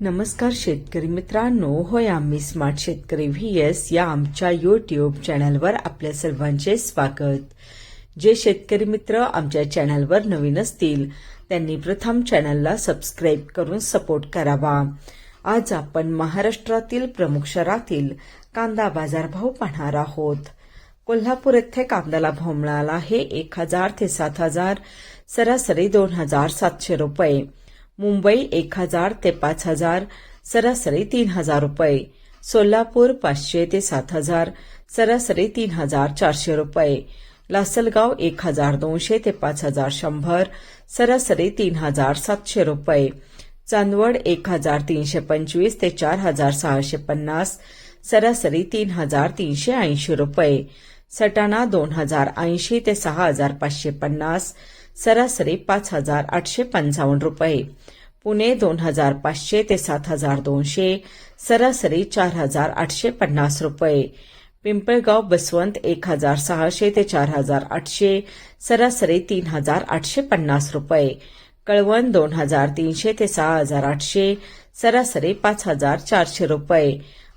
नमस्कार शेतकरी मित्रांनो होय आम्ही स्मार्ट शेतकरी व्ही एस या आमच्या यूट्यूब चॅनलवर आपल्या सर्वांचे स्वागत. जे शेतकरी मित्र आमच्या चॅनलवर नवीन असतील त्यांनी प्रथम चॅनलला सबस्क्राईब करून सपोर्ट करावा. आज आपण महाराष्ट्रातील प्रमुख शहरातील कांदा बाजारभाव पाहणार आहोत. कोल्हापूर येथे कांद्याला भाव मिळाला आहे एक हजार ते सात हजार सरासरी दोन हजार सातशे रुपये. मुंबई एक हजार ते पाच हजार सरासरी तीन हजार रुपये. सोलापूर पाचशे ते सात हजार सरासरी तीन हजार चारशे रुपये. लासलगाव एक हजार दोनशे ते पाच हजार शंभर सरासरी तीन हजार सातशे रुपये. चांदवड एक हजार तीनशे पंचवीस ते चार हजार सहाशे पन्नास सरासरी तीन हजार तीनशे ऐंशी रुपये. सटाणा दोन हजार ऐंशी ते सहा हजार पाचशे पन्नास सरासरी पाच हजार आठशे पंचावन्न रुपये. पुणे दोन हजार पाचशे ते सात हजार दोनशे सरासरी चार हजार आठशे पन्नास रुपये. पिंपळगाव बसवंत एक हजार सहाशे ते चार हजार आठशे सरासरी तीन हजार आठशे पन्नास रुपये. कळवण दोन हजार तीनशे ते सहा हजार आठशे सरासरी पाच हजार चारशे रुपये.